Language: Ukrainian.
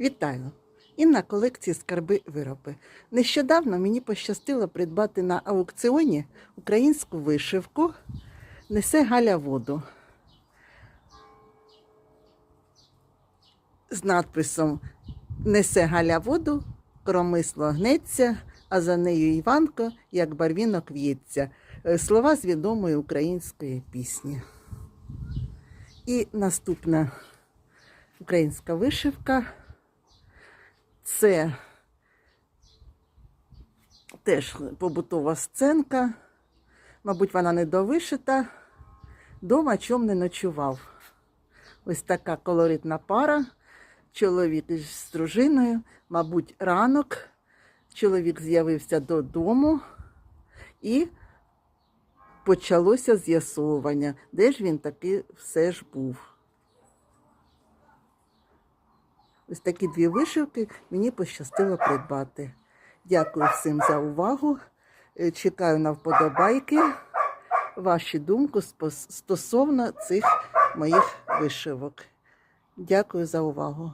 Вітаю! Інна колекції скарби вироби. Нещодавно мені пощастило придбати на аукціоні українську вишивку Несе Галя воду з надписом Несе Галя воду, кромисло гнеться, а за нею Іванко, як барвінок в'ється. Е, Слова з відомої української пісні. І наступна українська вишивка. Це теж побутова сценка. Мабуть, вона не довишита. Дома чом не ночував. Ось така колоритна пара. Чоловік із дружиною, мабуть, ранок. Чоловік з'явився додому і почалося з'ясовування, де ж він таки все ж був. Ось такі дві вишивки мені пощастило придбати. Дякую всім за увагу. Е, Чекаю на вподобайки, ваші думку стосовно цих моїх вишивок. Дякую за увагу.